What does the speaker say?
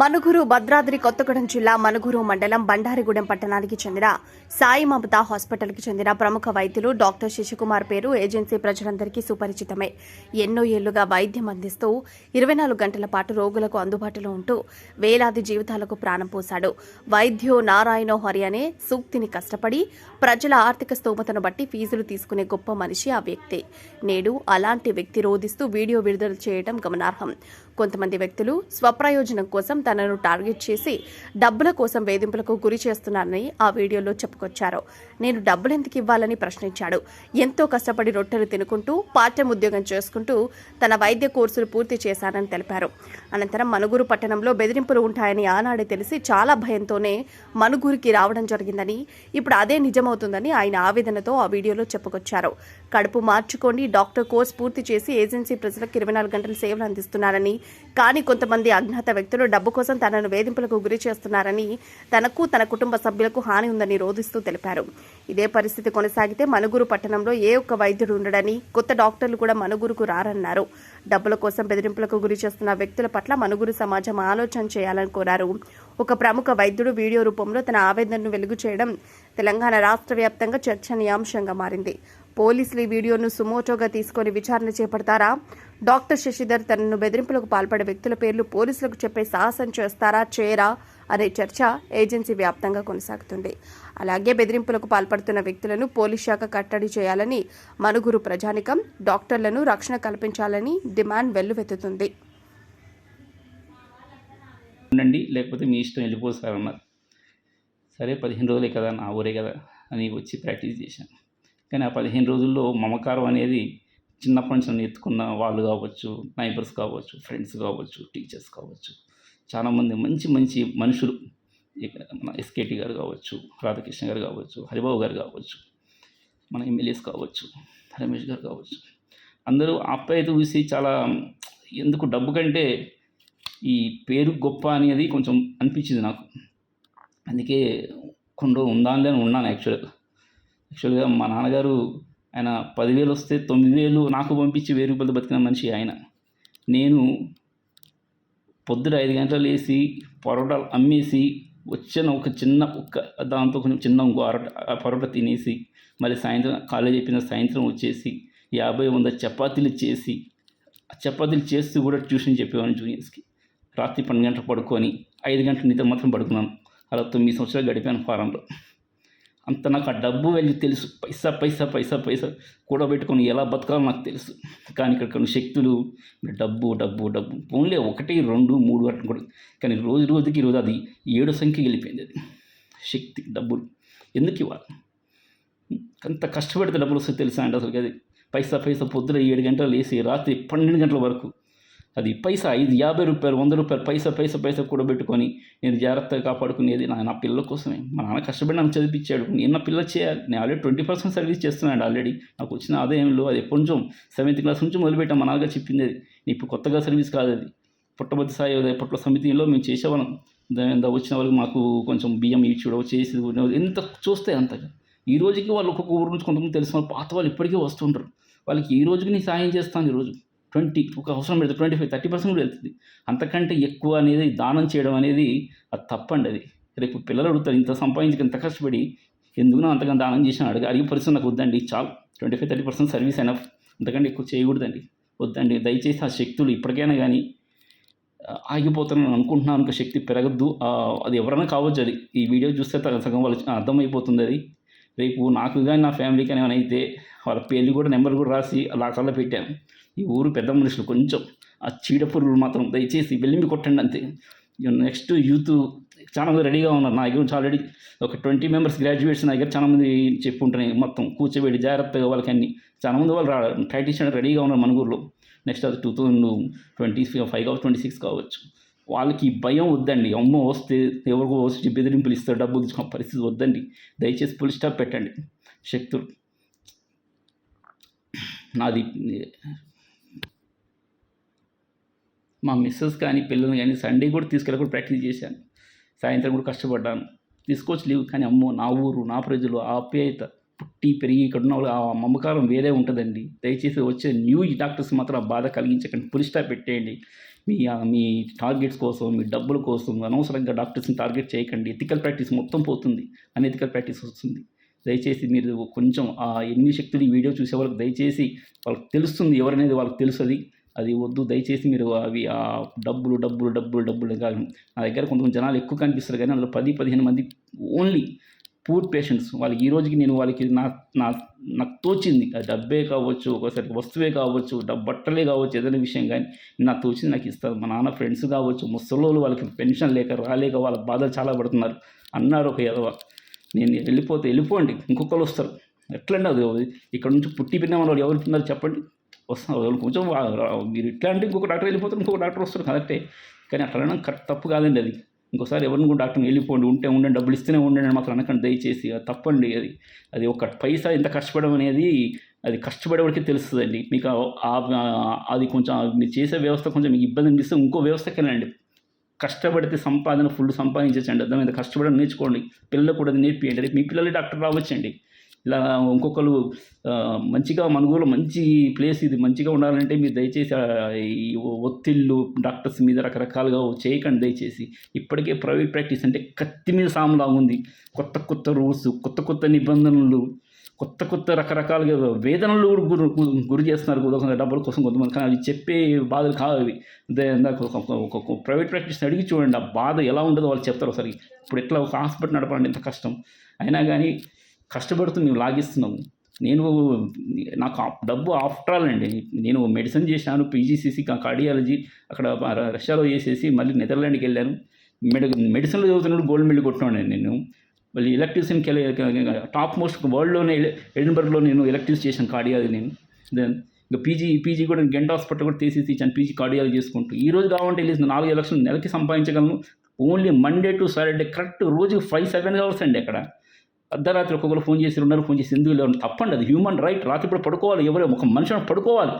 మనుగురు భద్రాద్రి కొత్తగూడెం జిల్లా మనుగురు మండలం బండారిగూడెం పట్టణానికి చెందిన సాయి మమతా హాస్పిటల్కి చెందిన ప్రముఖ వైద్యులు డాక్టర్ శశికుమార్ పేరు ఏజెన్సీ ప్రజలందరికీ సుపరిచితమే. ఎన్నో ఏళ్ళుగా వైద్యం అందిస్తూ ఇరవై నాలుగు గంటల పాటు రోగులకు అందుబాటులో ఉంటూ వేలాది జీవితాలకు ప్రాణం పోశాడు. వైద్యో నారాయణో హరి అనే సూక్తిని కష్టపడి ప్రజల ఆర్థిక స్తోమతను బట్టి ఫీజులు తీసుకునే గొప్ప మనిషి ఆ వ్యక్తి. నేడు అలాంటి వ్యక్తి రోధిస్తూ వీడియో విడుదల చేయడం గమనార్హం. కొంతమంది వ్యక్తులు స్వప్రయోజనం కోసం తనను టార్గెట్ చేసి డబ్బుల కోసం వేధింపులకు గురి చేస్తున్నారని ఆ వీడియోలో చెప్పుకొచ్చారు. నేను డబ్బులు ఎందుకు ఇవ్వాలని ప్రశ్నించాడు. ఎంతో కష్టపడి రొట్టెలు తినుకుంటూ పార్ట్ టైం ఉద్యోగం చేసుకుంటూ తన వైద్య కోర్సులు పూర్తి చేశానని తెలిపారు. అనంతరం మనుగురు పట్టణంలో బెదిరింపులు ఉంటాయని ఆనాడే తెలిసి చాలా భయంతోనే మనుగురికి రావడం జరిగిందని ఇప్పుడు అదే నిజమవుతుందని ఆయన ఆవేదనతో ఆ వీడియోలో చెప్పుకొచ్చారు. కడుపు మార్చుకొని డాక్టర్ కోర్స్ పూర్తి చేసి ఏజెన్సీ ప్రజలకు ఇరవై నాలుగు గంటల సేవలు అందిస్తున్నారని కానీ కొంతమంది అజ్ఞాత వ్యక్తులు డబ్బు కోసం తనను వేధింపులకు గురి చేస్తున్నారని తనకు తన కుటుంబ సభ్యులకు హాని ఉందని రోధిస్తూ తెలిపారు. ఇదే పరిస్థితి కొనసాగితే మనుగురు పట్టణంలో ఏ ఒక్క వైద్యుడు ఉండడని కొత్త డాక్టర్లు కూడా మనుగురుకు రారన్నారు. డబ్బుల కోసం బెదిరింపులకు గురి చేస్తున్న వ్యక్తుల పట్ల మనుగురు సమాజం ఆలోచన చేయాలని కోరారు. ఒక ప్రముఖ వైద్యుడు వీడియో రూపంలో తన ఆవేదనను వెలుగు చేయడం తెలంగాణ రాష్ట్ర వ్యాప్తంగా చర్చనీయాంశంగా మారింది. పోలీసులు ఈ వీడియోను సుమోటోగా తీసుకొని విచారణ చేపడతారా? డాక్టర్ శశిధర్ తనను బెదిరింపులకు పాల్పడే వ్యక్తుల పేర్లు పోలీసులకు చెప్పే సాహసం చేస్తారా? చేయరా? అనే చర్చ ఏజెన్సీ వ్యాప్తంగా కొనసాగుతుంది. అలాగే బెదిరింపులకు పాల్పడుతున్న వ్యక్తులను పోలీస్ శాఖ కట్టడి చేయాలని మనుగురు ప్రజానికం డాక్టర్లను రక్షణ కల్పించాలని డిమాండ్ వెల్లువెత్తుతుంది. ఉండండి లేకపోతే మీ ఇష్టం వెళ్ళిపో అన్నారు. సరే పదిహేను రోజులే కదా నా ఊరే కదా అని వచ్చి ప్రాక్టీస్ చేశాను. కానీ ఆ పదిహేను రోజుల్లో మమకారం అనేది చిన్నప్పటి నుంచి ఎత్తుకున్న వాళ్ళు కావచ్చు నైబర్స్ కావచ్చు ఫ్రెండ్స్ కావచ్చు టీచర్స్ కావచ్చు చాలామంది మంచి మంచి మనుషులు. మన ఎస్కేటి గారు కావచ్చు రాధాకృష్ణ గారు కావచ్చు హరిబాబు గారు కావచ్చు మన ఎమ్మెల్యేస్ కావచ్చు రమేష్ గారు కావచ్చు. అందరూ ఆప్యాయత చూసి చాలా ఎందుకు డబ్బు కంటే ఈ పేరు గొప్ప అనేది కొంచెం అనిపించింది నాకు. అందుకే కొన్ని రోజులు అని ఉన్నాను యాక్చువల్గా యాక్చువల్గా మా నాన్నగారు ఆయన పదివేలు వస్తే తొమ్మిది వేలు నాకు పంపించి వెయ్యి రూపాయలు బతికిన మనిషి ఆయన. నేను పొద్దున ఐదు గంటలు వేసి పరోటాలు అమ్మేసి వచ్చిన ఒక చిన్న ఒక్క దాంతో కొంచెం చిన్న ఇంకో అరట ఆ పరోటా తినేసి మళ్ళీ సాయంత్రం కాలేజ్ అయిపోయిన సాయంత్రం వచ్చేసి యాభై వంద చపాతీలు చేసి ఆ చపాతీలు చేస్తూ కూడా ట్యూషన్ చెప్పేవాడిని జూనియర్స్కి. రాత్రి పన్నెండు గంటలు పడుకొని ఐదు గంటల నిద్ర మాత్రం పడుకున్నాను. అలా తొమ్మిది సంవత్సరాలు గడిపాను ఫారంలో. అంత నాకు ఆ డబ్బు వెళ్ళి తెలుసు. పైసా పైసా పైసా పైసా కూడబెట్టుకొని ఎలా బతకాలో నాకు తెలుసు. కానీ ఇక్కడ కొన్ని శక్తులు డబ్బు డబ్బు డబ్బు. ఓన్లీ ఒకటి రెండు మూడు అట్లా కూడా. కానీ రోజు రోజుకి రోజు అది ఏడు సంఖ్య వెళ్ళిపోయింది అది. శక్తి డబ్బులు. ఎందుకు ఇవ్వాలి? అంత కష్టపడితే డబ్బులు వస్తే తెలుసా అంటే అసలు అది? పైసా పైసా పొద్దున ఏడు గంటలు వేసి రాత్రి పన్నెండు గంటల వరకు అది పైసా ఐదు యాభై రూపాయలు వంద రూపాయలు పైసా పైసా పైసా కూడా పెట్టుకొని నేను జాగ్రత్తగా కాపాడుకునేది నా నా పిల్లల కోసమే. మా నాన్న కష్టపడి నన్ను చదివించాడు నేను నా పిల్లలు చేయాలి. నేను ఆల్రెడీ ట్వంటీ పర్సెంట్ సర్వీస్ చేస్తున్నాను ఆల్రెడీ నాకు వచ్చిన ఆదాయంలో అది ఎప్పటి నుంచో సెవెంత్ క్లాస్ నుంచి మొదలుపెట్టాం మా నాన్నగారు చెప్పింది అది. ఇప్పుడు కొత్తగా సర్వీస్ కాదు అది. పుట్టబద్ది సాయి పొట్ల సమితిలో మేము చేసేవాళ్ళం. వచ్చిన వాళ్ళకి మాకు కొంచెం బియ్యం ఇచ్చుడో చేసి ఎంత చూస్తే అంతగా. ఈ రోజుకి వాళ్ళు ఒక్కొక్క ఊరు నుంచి కొంతమంది తెలిసిన వాళ్ళు పాత వాళ్ళు ఇప్పటికీ వస్తుంటారు. వాళ్ళకి ఈ రోజుకి నేను సాయం చేస్తాను ఈరోజు ట్వంటీ ఒక అవసరం పెడితే ట్వంటీ ఫైవ్ థర్టీ పర్సెంట్ కూడా వెళ్తుంది. అంతకంటే ఎక్కువ అనేది దానం చేయడం అనేది అది తప్పండి అది. రేపు పిల్లలు అడుగుతారు ఇంత సంపాదించి ఇంత కష్టపడి ఎందుకు నా అంతగా దానం చేసిన అడిగి అడిగే పరిస్థితి నాకు వద్దండి చాలు. Twenty five thirty percent service అయినా అంతకంటే ఎక్కువ చేయకూడదండి. వద్దండి దయచేసి ఆ శక్తులు ఇప్పటికైనా కానీ ఆగిపోతానని అనుకుంటున్నాను. ఇంకా శక్తి పెరగద్దు. అది ఎవరైనా కావచ్చు అది. ఈ వీడియో చూస్తే సగం వాళ్ళకి అర్థమైపోతుంది అది. రేపు నాకు కానీ నా ఫ్యామిలీ కానీ ఏమైనా అయితే వాళ్ళ పేర్లు కూడా నెంబర్ కూడా రాసి లాకర్లో పెట్టాను ఈ ఊరు పెద్ద మనుషులు కొంచెం. ఆ చీడ పురుగులు మాత్రం దయచేసి వెళ్ళింది కొట్టండి అంతే. నెక్స్ట్ యూత్ చాలా మంది రెడీగా ఉన్నారు. నా దగ్గర నుంచి ఆల్రెడీ ఒక ట్వంటీ మెంబర్స్ గ్రాడ్యుయేట్స్ నా దగ్గర చాలా మంది చెప్పుంటున్నాయి మొత్తం కూర్చోబెట్టి జాగ్రత్తగా వాళ్ళకి అన్ని. చాలా మంది వాళ్ళు రా ప్రాక్టీస్ రెడీగా ఉన్నారు మన ఊర్లో. నెక్స్ట్ అది టూ థౌజండ్ ట్వంటీ ఫైవ్ కావచ్చు ట్వంటీ సిక్స్ కావచ్చు. వాళ్ళకి భయం వద్దండి. అమ్మో వస్తే ఎవరికో వస్తే బెదిరింపులు ఇస్తారు డబ్బులు తీసుకున్న పరిస్థితి వద్దండి. దయచేసి ఫుల్ స్టాప్ పెట్టండి. శక్తులు. నాది మా మిస్సెస్ కానీ పిల్లలు కానీ సండే కూడా తీసుకెళ్ళకుండా ప్రాక్టీస్ చేశాను. సాయంత్రం కూడా కష్టపడ్డాను. తీసుకోవచ్చు లేవు కానీ అమ్మో నా ఊరు నా ప్రజలు ఆ ఆప్యాయత పుట్టి పెరిగి ఇక్కడ ఉన్న వాళ్ళు ఆ మమకారం వేరే ఉంటుందండి. దయచేసి వచ్చే న్యూ డాక్టర్స్ మాత్రం ఆ బాధ కలిగించకండి. పులిస్టా పెట్టేయండి. మీ మీ టార్గెట్స్ కోసం మీ డబ్బుల కోసం అనవసరంగా డాక్టర్స్ని టార్గెట్ చేయకండి. ఎథికల్ ప్రాక్టీస్ మొత్తం పోతుంది. అనెథికల్ ప్రాక్టీస్ వస్తుంది. దయచేసి మీరు కొంచెం ఆ ఎన్ని శక్తులు ఈ వీడియో చూసే వాళ్ళకి దయచేసి వాళ్ళకి తెలుస్తుంది. ఎవరనేది వాళ్ళకి తెలుస్తుంది అది అది వద్దు. దయచేసి మీరు అవి ఆ డబ్బులు డబ్బులు డబ్బులు డబ్బులు కాదు. నా దగ్గర కొంతమంది జనాలు ఎక్కువ కనిపిస్తారు. కానీ అందులో పది పదిహేను మంది ఓన్లీ పూర్ పేషెంట్స్. వాళ్ళకి ఈ రోజుకి నేను వాళ్ళకి నా నా నాకు తోచింది. డబ్బే కావచ్చు ఒకసారి వస్తువే కావచ్చు డబ్బు బట్టలే కావచ్చు ఏదైనా విషయం కానీ నాకు తోచింది నాకు ఇస్తారు. మా నాన్న ఫ్రెండ్స్ కావచ్చు ముసలోళ్ళు వాళ్ళకి పెన్షన్ లేక రాలేక వాళ్ళ బాధలు చాలా పడుతున్నారు. అన్నారు ఒక ఎదవ. నేను వెళ్ళిపోతే వెళ్ళిపోండి ఇంకొకరు వస్తారు. ఎట్లండి అది? ఇక్కడ నుంచి పుట్టి పిన్న వాళ్ళు ఎవరు ఉన్నారు చెప్పండి. వస్తారు వాళ్ళు కొంచెం మీరు ఇట్లా అంటే ఇంకొక డాక్టర్ వెళ్ళిపోతారు ఇంకొక డాక్టర్ వస్తారు. కరెక్టే. కానీ అట్లా కరెక్ట్ తప్పు కాదండి అది. ఇంకోసారి ఎవరిని కూడా డాక్టర్ని వెళ్ళిపోండి ఉంటే ఉండండి డబ్బులు ఇస్తేనే ఉండండి అని మాత్రం అనకండి. దయచేసి అది తప్పండి. అది అది ఒక పైసా ఎంత కష్టపడడం అనేది అది కష్టపడేవాడికి తెలుస్తుందండి. మీకు అది కొంచెం మీరు చేసే వ్యవస్థ కొంచెం మీకు ఇబ్బంది అనిపిస్తే ఇంకో వ్యవస్థకి కష్టపడితే సంపాదన ఫుల్ సంపాదించండి అర్థమైంది? కష్టపడడం నేర్చుకోండి. పిల్లలు కూడా నేర్పియండి. రేపు మీ పిల్లలు డాక్టర్ రావచ్చండి. ఇలా ఇంకొకరు మంచిగా మన ఊళ్ళో మంచి ప్లేస్ ఇది మంచిగా ఉండాలంటే మీరు దయచేసి ఈ ఒత్తిళ్ళు డాక్టర్స్ మీద రకరకాలుగా చేయకండి దయచేసి. ఇప్పటికే ప్రైవేట్ ప్రాక్టీస్ అంటే కత్తి మీద సాములా ఉంది. కొత్త కొత్త రూల్స్ కొత్త కొత్త నిబంధనలు కొత్త కొత్త రకరకాలుగా వేదనలు కూడా గురి గురి- గురి చేస్తున్నారు. కొంతమంది డబ్బుల కోసం కొంతమంది. కానీ అవి చెప్పే బాధలు కావు అవి. ఒక- ప్రైవేట్ ప్రాక్టీస్ అడిగి చూడండి. ఆ బాధ ఎలా ఉండదో వాళ్ళు చెప్తారు ఒకసారి. ఇప్పుడు ఎట్లా ఒక హాస్పిటల్ నడపాలంటే ఎంత కష్టం. అయినా కానీ కష్టపడుతూ మేము లాగిస్తున్నాము. నేను నాకు డబ్బు ఆఫ్టర్ ఆల్ అండి. నేను మెడిసిన్ చేశాను పీజీసీసీ కార్డియాలజీ అక్కడ రష్యాలో చేసేసి మళ్ళీ నెదర్లాండ్కి వెళ్ళాను. మెడి మెడిసిన్లో చదువుతున్నప్పుడు గోల్డ్ మెడల్ కొట్టినాను నేను. మళ్ళీ ఎలక్ట్రీషియన్కి వెళ్ళి టాప్ మోస్ట్ వరల్డ్లోనే ఎడిన్బర్గ్లో నేను ఎలక్ట్రీస్ చేశాను కార్డియాలజీ నేను. దెన్ ఇంకా పీజీ పీజీ కూడా గెంట్ హాస్పిటల్ కూడా తీసేసి ఇచ్చాను పీజీ కార్డియాలజీ చేసుకుంటూ. ఈ రోజు కావాలంటే వెళ్ళి నాలుగు లక్షలు నెలకి సంపాదించగలను. Only Monday to Saturday correct రోజు ఫైవ్ సెవెన్ అవర్స్ అండి అక్కడ. అర్ధరాత్రి ఒక్కొక్కరు ఫోన్ చేసి ఉన్నారు ఫోన్ చేసి ఎందుకు లేవు తప్పండి అది హ్యూమన్ రైట్ రాత్రి పడుకోవాలి ఎవరు ఒక మనిషిని పడుకోవాలి.